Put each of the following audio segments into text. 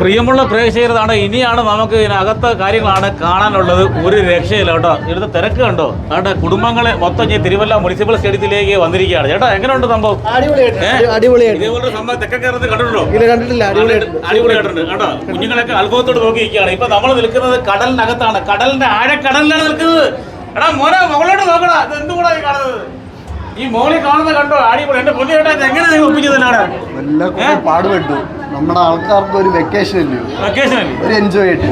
പ്രിയമുള്ള പ്രേക്ഷകരാണ് ഇനിയാണ് നമുക്ക് ഇതിനകത്ത കാര്യങ്ങളാണ് കാണാനുള്ളത്. ഒരു രക്ഷയില്ല കേട്ടോ. ഇവിടുത്തെ തിരക്ക് കണ്ടോ? അവിടെ കുടുംബങ്ങളെ മൊത്തം ഈ തിരുവല്ല മുനിസിപ്പൽ സ്റ്റേഡിയത്തിലേക്ക് വന്നിരിക്കുകയാണ്. ചേട്ടാ എങ്ങനെയുണ്ട് സംഭവം? ഇതേപോലെ സംഭവം കണ്ടിട്ടുണ്ടോ? അടിപൊളിയായിട്ടുണ്ട് കേട്ടോ. കുഞ്ഞുങ്ങളൊക്കെ അത്ഭുതത്തോട് നോക്കിയിരിക്കുകയാണ്. ഇപ്പൊ നമ്മൾ നിൽക്കുന്നത് കടലിനകത്താണ്. കടലിന്റെ ആഴക്കടലിലാണ് നിൽക്കുന്നത്. എടാ മോനെ മകളോട് നോക്കടാ. ഇത് എന്തുകൂടാ ഈ കാണുന്നത്? ഈ മോളി കാണുന്ന കണ്ടോ? അടിപൊളി എന്റെ പൊതു ചേട്ടാ എങ്ങനെ നിങ്ങൾ ഒപ്പിച്ചതല്ലാണ് എല്ലാം കുറെ പാടുപെട്ടു. നമ്മുടെ ആൾക്കാർക്ക് ഒരു വെക്കേഷൻ അല്ലേ? വെക്കേഷൻ അല്ലേ? ഒരു എൻജോയ് ആയിട്ട്.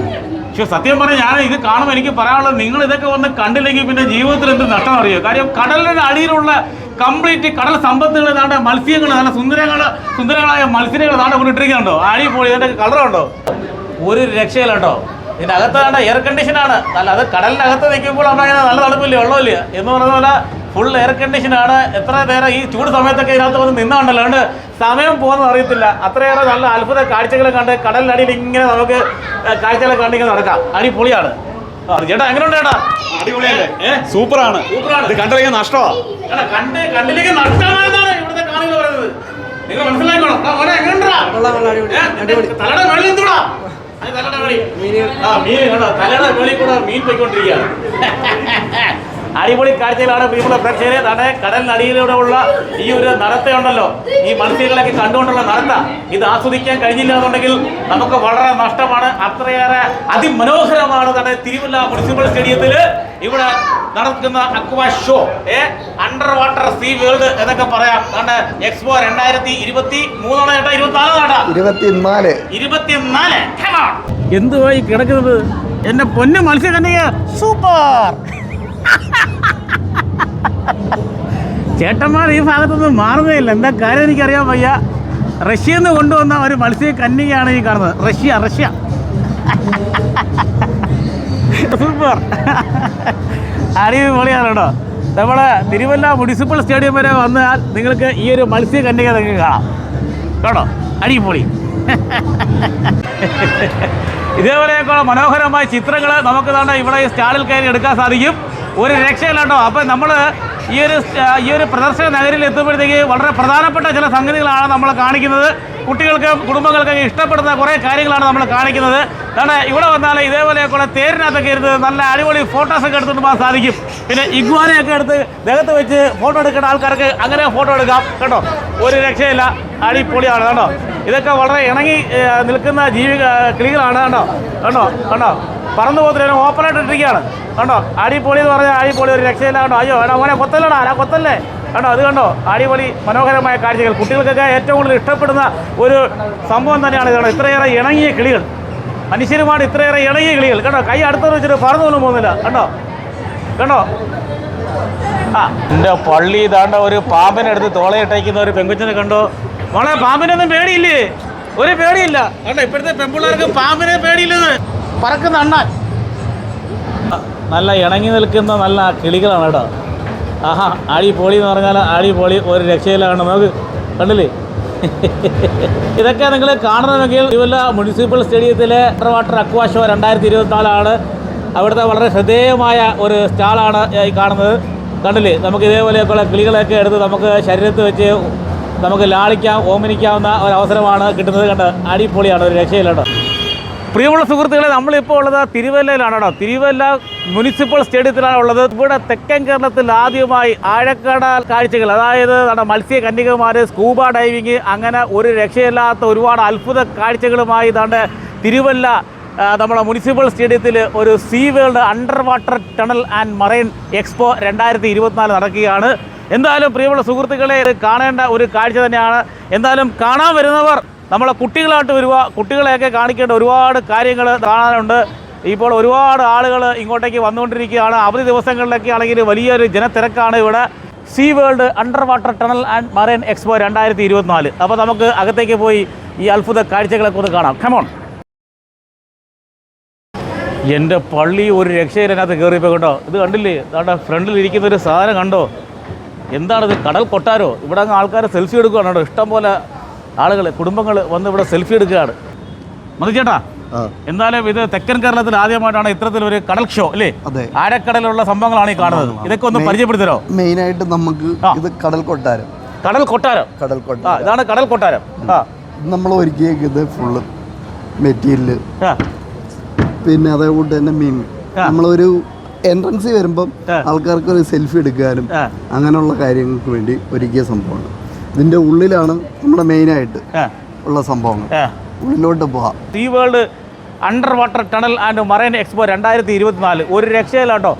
പക്ഷെ സത്യം പറഞ്ഞാൽ ഞാൻ ഇത് കാണുമ്പോൾ എനിക്ക് പറയാനുള്ളത് നിങ്ങൾ ഇതൊക്കെ വന്ന് കണ്ടില്ലെങ്കിൽ പിന്നെ ജീവിതത്തിൽ എന്ത് നഷ്ടം അറിയോ? കാര്യം കടലിന്റെ അടിയിലുള്ള കംപ്ലീറ്റ് കടൽ സമ്പത്തുകൾ ഏതാണ്ട് മത്സ്യങ്ങൾ നല്ല സുന്ദരങ്ങൾ സുന്ദരങ്ങളായ മത്സ്യങ്ങൾ ഏതാണ്ട് കൊണ്ടിട്ടിരിക്കുന്നുണ്ടോ അടി പോയി ഇതിന്റെ കളറുണ്ടോ ഒരു രക്ഷയില്ല കേട്ടോ. ഇതിന്റെ അകത്ത് വേണ്ട എയർ കണ്ടീഷനാണ് അല്ല അത് കടലിനകത്ത് നിൽക്കുമ്പോൾ അവിടെ അങ്ങനെ നല്ല തണുപ്പില്ലേ? വെള്ളമില്ല? എന്ന് പറഞ്ഞ പോലെ ഫുൾ എയർ കണ്ടീഷനാണ് എത്ര നേരം ഈ ചൂട് സമയത്തൊക്കെ ഇതിനകത്ത് വന്ന് നിന്നുണ്ടല്ലോ. അതുകൊണ്ട് സമയം പോകുന്നത് അറിയത്തില്ല. അത്രയേറെ നല്ല അത്ഭുത കാഴ്ചകൾ കണ്ട് കടലിനടിയിൽ ഇങ്ങനെ നമുക്ക് കാഴ്ചകളെ കണ്ടിങ്ങനെ നടക്കാം. അടിപൊളിയാണ്. പൊളിയാണ് ചേട്ടാ എങ്ങനെയുണ്ട് ചേട്ടാ? അടിപൊളിയല്ലേ? സൂപ്പറാണ്. സൂപ്പറാണ്. ഇത് കണ്ടില്ലെങ്കിൽ നഷ്ടമാണ് കണ്ട് കണ്ടില്ലെങ്കിൽ പറയുന്നത് നിങ്ങൾ മനസ്സിലാക്കണം മോനെ എങ്ങനെയുണ്ടാ? തലയുടെ എന്തുവാ? അത് തലയുടെ മേളിൽ. ആ, മീൻ? തലയുടെ മേളിൽ കൂടെ മീൻ പോയിക്കൊണ്ടിരിക്കുകയാണ് അടിപൊളി കാഴ്ചയിലാണ് പ്രിയമുള്ള പ്രേക്ഷകരെ. തന്നെ കടലിനടിയിലൂടെ ഉള്ള ഈ ഒരു നടത്തയുണ്ടല്ലോ. ഈ മത്സ്യങ്ങളൊക്കെ കണ്ടുകൊണ്ടുള്ള നടത്ത. ഇത് ആസ്വദിക്കാൻ കഴിഞ്ഞില്ല എന്നുണ്ടെങ്കിൽ നമുക്ക് വളരെ നഷ്ടമാണ്. അത്രയേറെ അതിമനോഹരമാണ് തന്നെ തിരുവല്ല മുനിസിപ്പൽ സ്റ്റേഡിയത്തിൽ ഇവിടെ നടക്കുന്ന aqua show. A under water sea world എന്നൊക്കെ പറയാം. കണ്ട് എക്സ്പോ രണ്ടായിരത്തി ഇരുപത്തി മൂന്നാണ് ചേട്ടാ ഇരുപത്തി നാലാണോ ഇരുപത്തിനാല് ഇരുപത്തിനാല് എന്തുവായി കിടക്കുന്നത്? എന്റെ പൊന്നു മത്സ്യകന്യക. സൂപ്പർ ചേട്ടന്മാർ ഈ ഭാഗത്തൊന്നും മാറുന്നേ ഇല്ല എന്താ കാര്യം എനിക്കറിയാൻ വയ്യ. റഷ്യയിൽ നിന്ന് കൊണ്ടുവന്ന ഒരു മത്സ്യ കന്യകയാണ് ഈ കാണുന്നത്. Russia Russia. സൂപ്പർ. അടിപൊളിയാണ് കേട്ടോ നമ്മളെ തിരുവല്ല മുനിസിപ്പൽ സ്റ്റേഡിയം വരെ വന്നാൽ നിങ്ങൾക്ക് ഈ ഒരു മത്സ്യ കന്യക നിങ്ങൾക്ക് കാണാം. കേട്ടോ? അടിപൊളി. ഇതേപോലെയൊക്കെയുള്ള മനോഹരമായ ചിത്രങ്ങൾ നമുക്ക് തന്നെ ഇവിടെ സ്റ്റാളിൽ കയറി എടുക്കാൻ സാധിക്കും. ഒരു രക്ഷയില്ല കേട്ടോ. അപ്പം നമ്മൾ ഈ ഒരു ഈ ഒരു പ്രദർശന നഗരിൽ എത്തുമ്പോഴത്തേക്ക് വളരെ പ്രധാനപ്പെട്ട ചില സംഗതികളാണ് നമ്മൾ കാണിക്കുന്നത്. കുട്ടികൾക്കും കുടുംബങ്ങൾക്കൊക്കെ ഇഷ്ടപ്പെടുന്ന കുറേ കാര്യങ്ങളാണ് നമ്മൾ കാണിക്കുന്നത്. കാരണം ഇവിടെ വന്നാൽ ഇതേപോലെയൊക്കെയുള്ള തേരിനകത്തൊക്കെ ഇരുന്ന് നല്ല അടിപൊളി ഫോട്ടോസൊക്കെ എടുത്തുകൊണ്ട് പോകാൻ സാധിക്കും. പിന്നെ ഇഗ്വാനയൊക്കെ എടുത്ത് ദേഹത്ത് വെച്ച് ഫോട്ടോ എടുക്കുന്ന ആൾക്കാർക്ക് അങ്ങനെ ഫോട്ടോ എടുക്കാം. കേട്ടോ? ഒരു രക്ഷയില്ല. അടിപൊളിയാണ്. കേട്ടോ? ഇതൊക്കെ വളരെ ഇണങ്ങി നിൽക്കുന്ന ജീവി കിളികളാണ്. കേട്ടോ? കേട്ടോ? കണ്ടോ പറന്നു പോകുന്നതിന് ഓപ്പണായിട്ട് ഇട്ടിരിക്കുകയാണ്. കണ്ടോ? അടിപൊളി എന്ന് പറഞ്ഞാൽ അടിപൊളി ഒരു രക്ഷയില്ല കണ്ടോ? അയ്യോ എടാ മോനെ കൊത്തല്ലടാ അല്ല കൊത്തല്ലേ? കണ്ടോ? അത് കണ്ടോ? അടിപൊളി മനോഹരമായ കാഴ്ചകൾ. കുട്ടികൾക്കൊക്കെ ഏറ്റവും കൂടുതൽ ഇഷ്ടപ്പെടുന്ന ഒരു സംഭവം തന്നെയാണ് ഇത് കണ്ടോ ഇത്രയേറെ ഇണങ്ങിയ കിളികൾ. മനുഷ്യരുമാണ് ഇത്രയേറെ ഇണങ്ങിയ കിളികൾ. കണ്ടോ? കൈ അടുത്ത് വെച്ചിട്ട് പറന്നു പോലും പോകുന്നില്ല. കണ്ടോ? കണ്ടോ? ആ. എന്റെ പള്ളി ഇതാണ്ട ഒരു പാമ്പിനെ എടുത്ത് തോളയിട്ടേക്കുന്ന ഒരു പെങ്കുച്ചനെ കണ്ടോ? മോളെ പാമ്പിനൊന്നും പേടിയില്ലേ? ഒരു പേടിയില്ല. കണ്ടോ? ഇപ്പോഴത്തെ പെൺപിള്ളേർക്ക് പാമ്പിനെ പേടിയില്ലെന്ന്. പറക്കുന്ന അണ്ണാൻ. നല്ല ഇണങ്ങി നിൽക്കുന്ന നല്ല കിളികളാണ് കേട്ടോ. ആഹാ ആടി പൊളി എന്ന് പറഞ്ഞാൽ ആടി പൊളി ഒരു രക്ഷയിലാണ്. നമുക്ക് കണ്ടില്ലേ? ഇതൊക്കെ നിങ്ങൾ കാണണമെങ്കിൽ തിരുവല്ല മുനിസിപ്പൽ സ്റ്റേഡിയത്തിലെ അണ്ടർ വാട്ടർ അക്വാഷോ രണ്ടായിരത്തി ഇരുപത്തിനാലാണ് അവിടുത്തെ വളരെ ശ്രദ്ധേയമായ ഒരു സ്റ്റാളാണ് ഈ കാണുന്നത്. കണ്ടില്ലേ? നമുക്ക് ഇതേപോലെയൊക്കെയുള്ള കിളികളൊക്കെ എടുത്ത് നമുക്ക് ശരീരത്ത് വെച്ച് നമുക്ക് ലാളിക്കാം ഓമനിക്കാവുന്ന ഒരു അവസരമാണ് കിട്ടുന്നത്. കണ്ട്? അടിപൊളിയാണ് ഒരു രക്ഷയില്ല കേട്ടോ. പ്രിയമുള്ള സുഹൃത്തുക്കളെ നമ്മളിപ്പോൾ ഉള്ളത് തിരുവല്ലയിലാണ് കേട്ടോ തിരുവല്ല മുനിസിപ്പൽ സ്റ്റേഡിയത്തിലാണ് ഉള്ളത്. ഇവിടെ തെക്കൻ കേരളത്തിൽ ആദ്യമായി ആഴക്കടൽ കാഴ്ചകൾ അതായത് നമ്മുടെ മത്സ്യ കന്യകമാർ സ്കൂബ ഡൈവിങ് അങ്ങനെ ഒരു രക്ഷയില്ലാത്ത ഒരുപാട് അത്ഭുത കാഴ്ചകളുമായി ഇതാണ്ട് തിരുവല്ല നമ്മുടെ മുനിസിപ്പൽ സ്റ്റേഡിയത്തിൽ ഒരു sea world under water tunnel and marine expo രണ്ടായിരത്തി ഇരുപത്തിനാല് നടക്കുകയാണ്. എന്തായാലും പ്രിയമുള്ള സുഹൃത്തുക്കളെ കാണേണ്ട ഒരു കാഴ്ച തന്നെയാണ്. എന്തായാലും കാണാൻ വരുന്നവർ നമ്മളെ കുട്ടികളായിട്ട് വരുവ കുട്ടികളെയൊക്കെ കാണിക്കേണ്ട ഒരുപാട് കാര്യങ്ങൾ കാണാനുണ്ട്. ഇപ്പോൾ ഒരുപാട് ആളുകൾ ഇങ്ങോട്ടേക്ക് വന്നുകൊണ്ടിരിക്കുകയാണ്. അവധി ദിവസങ്ങളിലൊക്കെ ആണെങ്കിൽ വലിയൊരു ജനത്തിരക്കാണ് ഇവിടെ. Sea world under water tunnel and marine expo രണ്ടായിരത്തി ഇരുപത്തിനാല് അപ്പോൾ നമുക്ക് അകത്തേക്ക് പോയി ഈ അത്ഭുത കാഴ്ചകളൊക്കെ ഒന്ന് കാണാം. കമോൺ എന്റെ പള്ളി ഒരു രക്ഷയിലതിനകത്ത് കയറിയപ്പോൾ കേട്ടോ ഇത് കണ്ടില്ലേ? അതാണ്ട് ഫ്രണ്ടിൽ ഇരിക്കുന്ന ഒരു സാധനം കണ്ടോ? എന്താണിത്? കടൽ കൊട്ടാരോ? ഇവിടെ അങ്ങ് ആൾക്കാർ സെൽഫി എടുക്കുകയാണ് കേട്ടോ ഇഷ്ടം പോലെ ആളുകൾ കുടുംബങ്ങൾ വന്ന് ഇവിടെ സെൽഫി എടുക്കുകയാണ്. മതി ചേട്ടാ ആ. എന്തായാലും ഇത് തെക്കൻ കേരളത്തിൽ ആദ്യമായിട്ടാണ് ഇത്തരത്തിലൊരു കടൽ ഷോ അല്ലേ? ആഴക്കടലുള്ള സംഭവങ്ങളാണ് ഈ കാണുന്നത്. ഇതൊക്കെ ഒന്ന് പരിചയപ്പെടുത്തരോ? മെയിൻ ആയിട്ട് നമുക്ക് ഇത് കടൽ കൊട്ടാരം. കടൽ കൊട്ടാരം? കടൽ കൊട്ടാരം. ഇതാണ് കടൽ കൊട്ടാരം. നമ്മൾ ഒരുക്കിയത് ഫുള്ള് മെറ്റീരിയൽ പിന്നെ അതേപോലെ തന്നെ മീൻ. നമ്മളൊരു എൻട്രൻസിൽ വരുമ്പം. ആൾക്കാർക്ക് ഒരു സെൽഫി എടുക്കാനും അങ്ങനെയുള്ള കാര്യങ്ങൾക്ക് വേണ്ടി ഒരുക്കിയ സംഭവമാണ്. ഇതിന്റെ ഉള്ളിലാണ് നമ്മുടെ മെയിൻ ആയിട്ട് ഉള്ള സംഭവങ്ങൾ. ഉള്ളിലോട്ട് പോവാം. Sea world under water tunnel and marine expo രണ്ടായിരത്തി ഇരുപത്തിനാല്. ഒരു രക്ഷയിലാട്ടോ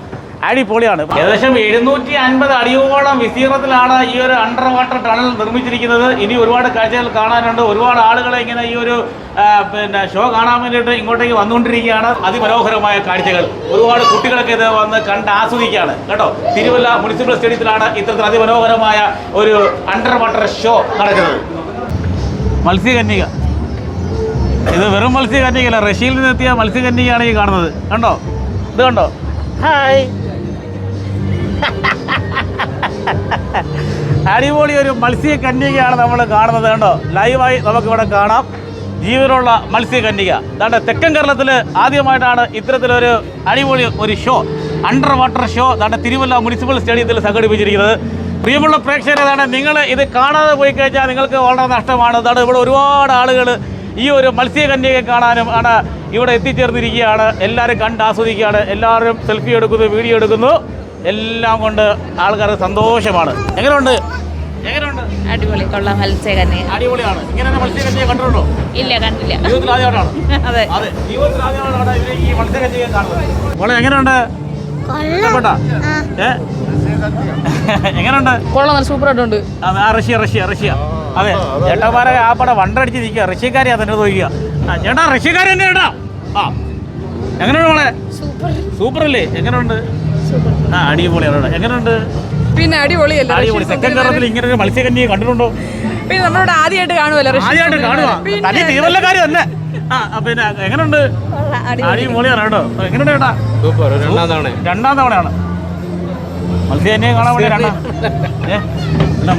അടിപൊളിയാണ്. ഏകദേശം എഴുന്നൂറ്റി അൻപത് അടിയോളം വിസ്തീർണത്തിലാണ് ഈ ഒരു അണ്ടർ വാട്ടർ ടണൽ നിർമ്മിച്ചിരിക്കുന്നത്. ഇനി ഒരുപാട് കാഴ്ചകൾ കാണാനുണ്ട്. ഒരുപാട് ആളുകളെ ഇങ്ങനെ ഈ ഒരു പിന്നെ ഷോ കാണാൻ വേണ്ടിയിട്ട് ഇങ്ങോട്ടേക്ക് വന്നുകൊണ്ടിരിക്കുകയാണ്. അതിമനോഹരമായ കാഴ്ചകൾ. ഒരുപാട് കുട്ടികളൊക്കെ ഇത് വന്ന് കണ്ട് ആസ്വദിക്കുകയാണ്. കേട്ടോ? തിരുവല്ല മുനിസിപ്പൽ സ്റ്റേഡിയത്തിലാണ് ഇത്തരത്തിൽ അതിമനോഹരമായ ഒരു അണ്ടർ വാട്ടർ ഷോ നടക്കുന്നത്. മത്സ്യകന്യക. ഇത് വെറും മത്സ്യകന്യകയല്ല റഷ്യയിൽ നിന്ന് എത്തിയ മത്സ്യകന്യകയാണ് ഈ കാണുന്നത്. കണ്ടോ? ഇത് കണ്ടോ? ഹായ് അടിപൊളി ഒരു മത്സ്യകന്യകയാണ് നമ്മൾ കാണുന്നത് കണ്ടോ? ലൈവായി നമുക്കിവിടെ കാണാം. ജീവനുള്ള മത്സ്യകന്യക അതാണ്ട് തെക്കൻ കേരളത്തിൽ ആദ്യമായിട്ടാണ് ഇത്തരത്തിലൊരു അടിപൊളി ഒരു ഷോ അണ്ടർ വാട്ടർ ഷോ അതാണ്ട് തിരുവല്ല മുനിസിപ്പൽ സ്റ്റേഡിയത്തിൽ സംഘടിപ്പിച്ചിരിക്കുന്നത്. പ്രിയമുള്ള പ്രേക്ഷകരാണ് നിങ്ങൾ ഇത് കാണാതെ പോയി കഴിഞ്ഞാൽ നിങ്ങൾക്ക് വളരെ നഷ്ടമാണ്. അതാണ് ഇവിടെ ഒരുപാട് ആളുകൾ ഈ ഒരു മത്സ്യകന്യകയെ കാണാനും ആണ് ഇവിടെ എത്തിച്ചേർന്നിരിക്കുകയാണ്. എല്ലാവരും കണ്ട് ആസ്വദിക്കുകയാണ്. എല്ലാവരും സെൽഫി എടുക്കുന്നു വീഡിയോ എടുക്കുന്നു. എല്ലാം കൊണ്ട് ആൾക്കാർക്ക് സന്തോഷമാണ്. എങ്ങനെയുണ്ട്? എങ്ങനെയുണ്ട്? അടിപൊളി കൊള്ളാം. മത്സ്യകന്യ അടിപൊളിയാണ്. ഇങ്ങനെ കണ്ടിട്ടുണ്ടോ? ഇല്ല കണ്ടില്ല. ജീവിതത്തിൽ ആദ്യമായിട്ടാണ് അതെ. അതെ ജീവിതത്തിൽ ആദ്യമായിട്ടാണ് ഇവർ ഈ മത്സ്യകന്യയെ കാണുന്നത്? മോളെ എങ്ങനെയുണ്ട്? ഇഷ്ടപ്പെട്ടാ എങ്ങനെയുണ്ട്? കൊള്ളാം സൂപ്പർ ആയിട്ടുണ്ട് റഷ്യ റഷ്യ റഷ്യ. അതെ ചേട്ടന്മാരെ ആ പടം വണ്ടടിച്ച് നിൽക്കുക. റഷ്യക്കാരെയാ തന്നെ തോക്കുക ചേട്ടാ റഷ്യക്കാരെ തന്നെ ചേട്ടാ. ആ. എങ്ങനെയുണ്ട് മോളെ? സൂപ്പർ. അല്ലേ എങ്ങനെയുണ്ട്? ആ അടിപൊളിയാണ്. എങ്ങനെയുണ്ട്? പിന്നെ അടിപൊളിയല്ലേ അടിപൊളി. സെക്കൻഡ് ഇങ്ങനെ ഒരു മത്സ്യകന്യെ കണ്ടിട്ടുണ്ടോ? പിന്നെ നമ്മളോട് ആദ്യമായിട്ട് കാണുമല്ലോ ആദ്യമായിട്ട് തനി തീവല്ലക്കാരി തന്നെ ആ പിന്നെ എങ്ങനെയുണ്ട്? അടിപൊളിയാണ് കേട്ടോ. എങ്ങനെയുണ്ട് ചേട്ടാ? സൂപ്പർ രണ്ടാം തവണ. രണ്ടാം തവണയാണ്. മത്സ്യകന്യെ കാണാൻ വേണ്ടി രണ്ടാം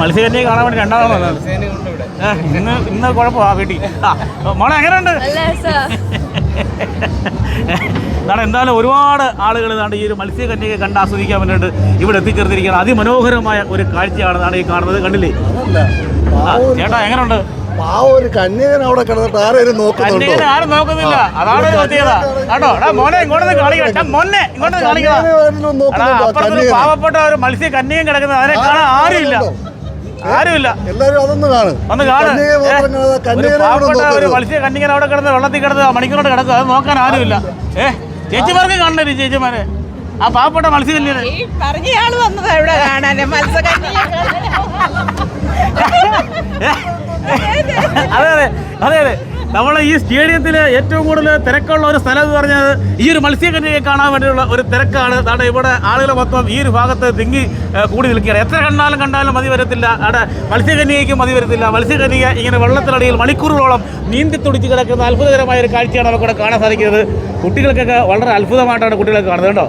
മത്സ്യകന്യെ കാണാൻ വേണ്ടി രണ്ടാം തവണ ഇന്ന് ഇന്ന് കുഴപ്പമാ വീട്ടിൽ. ആ മോളെ എങ്ങനെയുണ്ട്? അതാണ് എന്തായാലും ഒരുപാട് ആളുകൾ ഇതാണ്ട് ഈ ഒരു മത്സ്യകന്യകയെ കണ്ട് ആസ്വദിക്കാൻ വേണ്ടിയിട്ട് ഇവിടെ എത്തിച്ചേർത്തിരിക്കുകയാണ്. അതിമനോഹരമായ ഒരു കാഴ്ചയാണ് ഇതാണ് ഈ കാണുന്നത്. കണ്ടില്ലേ? ചേട്ടാ എങ്ങനെയുണ്ട് ആ ഒരു കന്യകൻ അവിടെ കിടന്നിട്ട് ആരെയും കന്യകനെ ആരും നോക്കുന്നില്ല. അതാണ് പ്രത്യേകത കേട്ടോ മോനെ ഇങ്ങോട്ട് കാണിക്കണം മോനെ ഇങ്ങോട്ട് കാണിക്കണം പാവപ്പെട്ട ഒരു മത്സ്യ കന്യകം കിടക്കുന്നത് അതിനെ കാണാൻ ആരുമില്ല. ആരുമില്ല. എല്ലാരും അതൊന്ന് കാണും. ഒന്ന് കാണും. മത്സ്യ കന്യകൻ അവിടെ കിടന്ന് വെള്ളത്തിൽ കിടന്ന് മണിക്കൂറോട് കിടക്കുക അത് നോക്കാൻ ആരുമില്ല. ഏ ചേച്ചിമാർക്ക് കാണണേ ചേച്ചിമാരെ? ആ പാവപ്പെട്ട മത്സ്യ കന്യകനെ ഈ പറഞ്ഞ ആൾ വന്നത് എവിടെ കാണാന് മത്സ്യകന്യ അതെ അതെ അതെ അതെ. നമ്മളെ ഈ സ്റ്റേഡിയത്തിൽ ഏറ്റവും കൂടുതൽ തിരക്കുള്ള ഒരു സ്ഥലം എന്ന് പറഞ്ഞാൽ ഈ ഒരു മത്സ്യകന്യയെ കാണാൻ വേണ്ടിയുള്ള ഒരു തിരക്കാണ്. അവിടെ ഇവിടെ ആളുകൾ മൊത്തം ഈ ഒരു ഭാഗത്ത് തിങ്ങി കൂടി നിൽക്കുകയാണ്. എത്ര കണ്ടാലും കണ്ടാലും മതി വരത്തില്ല. അവിടെ മത്സ്യകന്യയ്ക്ക് മതി വരത്തില്ല. മത്സ്യകന്യ ഇങ്ങനെ വെള്ളത്തിനടിയിൽ മണിക്കൂറുകളോളം നീന്തി തുടിച്ച് കിടക്കുന്ന അത്ഭുതകരമായ ഒരു കാഴ്ചയാണ് നമുക്കിവിടെ കാണാൻ സാധിക്കുന്നത്. കുട്ടികൾക്കൊക്കെ വളരെ അത്ഭുതമായിട്ടാണ് കുട്ടികളൊക്കെ കാണുന്നത്. കേട്ടോ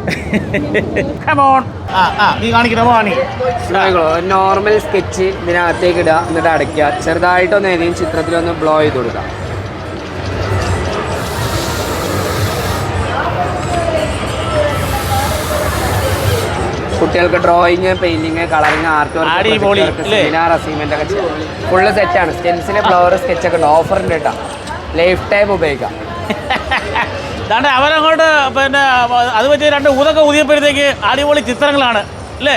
നീ കാണിക്കണം കാണി നോർമൽ സ്കെച്ച് ഇതിനകത്തേക്ക് ഇടുക എന്നിട്ട് അടയ്ക്കുക. ചെറുതായിട്ടൊന്ന് ഏതെങ്കിലും ചിത്രത്തിലൊന്ന് ബ്ലോ ചെയ്ത് കൊടുക്കുക. കുട്ടികൾക്ക് drawing painting colouring art work? Seminar assignment ഒക്കെ ഫുള്ള് സെറ്റാണ് സ്റ്റെൻസിന് ഫ്ലവർ സ്കെച്ച് ഒക്കെ ഉണ്ട്. ഓഫറിന്റെ കേട്ടോ. ലൈഫ് ടൈം ഉപയോഗിക്കാം. ദാണ്ടെ അവരങ്ങോട്ട് പിന്നെ അത് വെച്ച് രണ്ട് ഊതൊക്കെ ഊതിയപ്പോഴത്തേക്ക് അടിപൊളി ചിത്രങ്ങളാണ് അല്ലേ?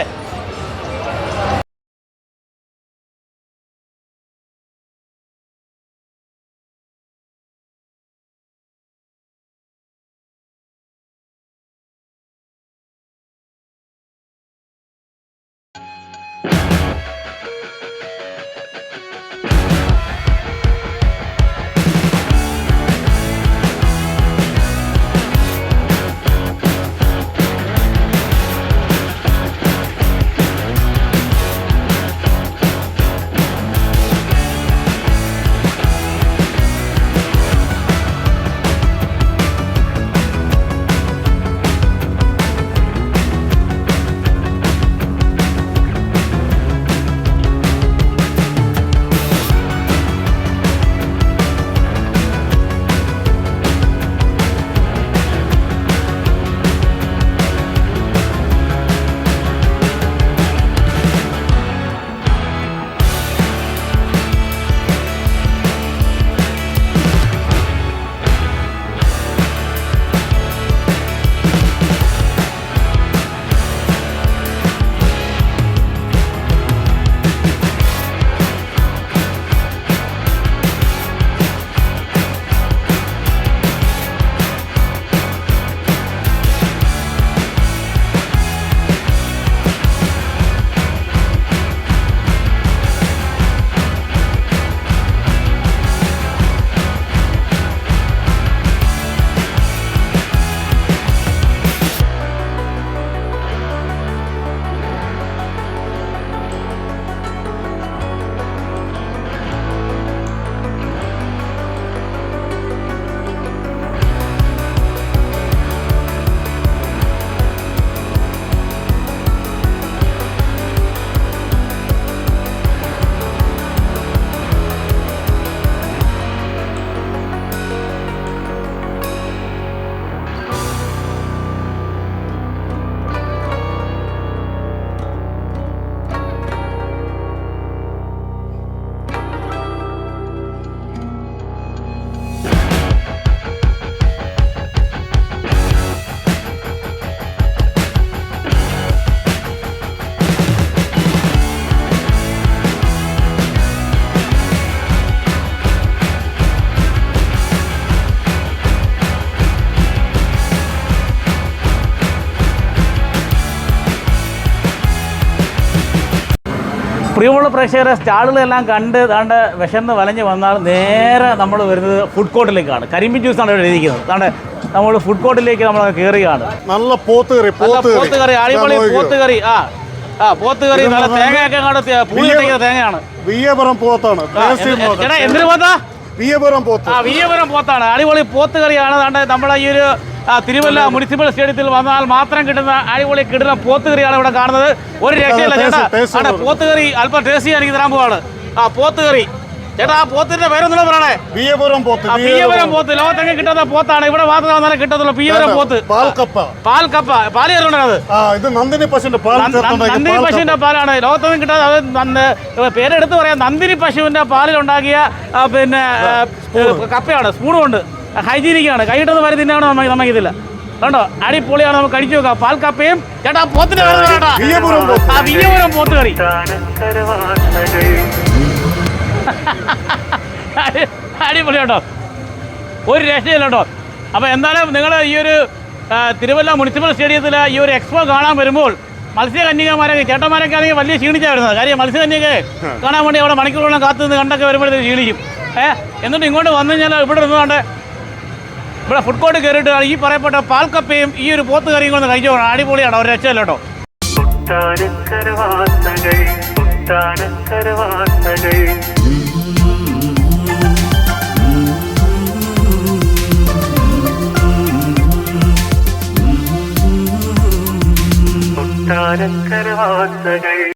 പ്രേക്ഷകരെ സ്റ്റാളുകളെല്ലാം കണ്ട് താണ്ട് വിശന്ന് വലഞ്ഞ് വന്നാൽ നേരെ നമ്മൾ വരുന്നത് ഫുഡ് കോർട്ടിലേക്കാണ് കരിമ്പിൻ ജ്യൂസാണ് ഇവിടെ ഇരിക്കുന്നത് താണ്ട് നമ്മൾ ഫുഡ് കോർട്ടിലേക്ക് നമ്മൾ കയറിയാണ് നല്ല പോത്ത് കറി പോത്ത് കറി. അടിപൊളി പോത്ത് കറി. ആ ആ പോത്ത് കറി നല്ല തേങ്ങയൊക്കെ പുളി തേങ്ങയാണ്. പോത്താണ്. എന്തിനു പോത്താ? വിയപുരം പോത്ത്. ആ വിയ്യപുരം പോത്താണ്. അടിപൊളി പോത്ത് കറിയാണ്. താണ്ട് നമ്മളെ ഈ ഒരു തിരുവല്ല മുനിസിപ്പൽ സ്റ്റേഡിയത്തിൽ വന്നാൽ മാത്രം കിട്ടുന്ന അടിപൊളി കിട്ടുന്ന പോത്ത് കറിയാണ് ഇവിടെ കാണുന്നത്. ഒരു രക്ഷയില്ല. ചേട്ടാ ടേസ്റ്റ് ആണ് പോത്ത് കറി അല്പം ടേസ്റ്റ് എനിക്ക് തരാൻ പോവാണ്. ആ പോത്ത് കറി ചേട്ടാ ആ പോത്തിന്റെ പേരൊന്നും പറയണേ. വിയ്യപുരം പോത്ത് ആ പിയവരം പോത്ത്. ലോകത്തെങ്ങ് കിട്ടുന്ന പോത്താണ്. ഇവിടെ മാത്രം വന്നാലും കിട്ടത്തുള്ളൂ. പിയവരം പോത്ത്. പാൽക്കപ്പ. പാൽ കപ്പ പാൽ ആ ഇത് നന്ദിനി പശുവിന്റെ പാൽ ചേർത്തുണ്ടാക്കിയ നന്ദിനി പശുവിന്റെ പാലാണ്. ലോകത്തൊന്നും കിട്ടാതെ അത് പേരെടുത്ത് പറയാം. നന്ദിനി പശുവിന്റെ പാലിലുണ്ടാക്കിയ പിന്നെ കപ്പയാണ് സ്പൂണും. ഉണ്ട് ഹൈജീനിക്കാണ്. കൈയിട്ടൊന്ന് വരെ തിന്നാണ് നമുക്ക് നമുക്കിതില്ല കണ്ടോ? അടിപൊളിയാണ്. നമുക്ക് കഴിച്ചു നോക്കാം. പാൽ കപ്പയും ചേട്ടാ. പോത്തിന്റെ. ആ വിയ്യപുരം പോത്ത് കറി. അടി- അടിപൊളി കേട്ടോ. ഒരു രക്ഷയില്ല കേട്ടോ. അപ്പോൾ എന്തായാലും നിങ്ങൾ ഈ ഒരു തിരുവല്ല മുനിസിപ്പൽ സ്റ്റേഡിയത്തിൽ ഈ ഒരു എക്സ്പോ കാണാൻ വരുമ്പോൾ മത്സ്യകന്യകമാരൊക്കെ ചേട്ടന്മാരൊക്കെ ആണെങ്കിൽ വലിയ ക്ഷീണിച്ചാണ് വരുന്നത് കാര്യം മത്സ്യകന്യകയെ കാണാൻ വേണ്ടി അവിടെ മണിക്കൂറോളം കാത്തു നിന്ന് കണ്ടൊക്കെ വരുമ്പോഴത്തേക്ക് ക്ഷീണിക്കും. ഏഹ് എന്നിട്ട് ഇങ്ങോട്ട് വന്നു കഴിഞ്ഞാൽ ഇവിടെ നിന്നുകൊണ്ട് ഇവിടെ ഫുഡ് കോർട്ട് കയറിയിട്ട് ഈ പറയപ്പെട്ട പാൽക്കപ്പയും ഈ ഒരു പോത്ത് കറിയും കൊണ്ട് കഴിച്ചു അടിപൊളിയാണ്. ഒരു രക്ഷയില്ല കേട്ടോ.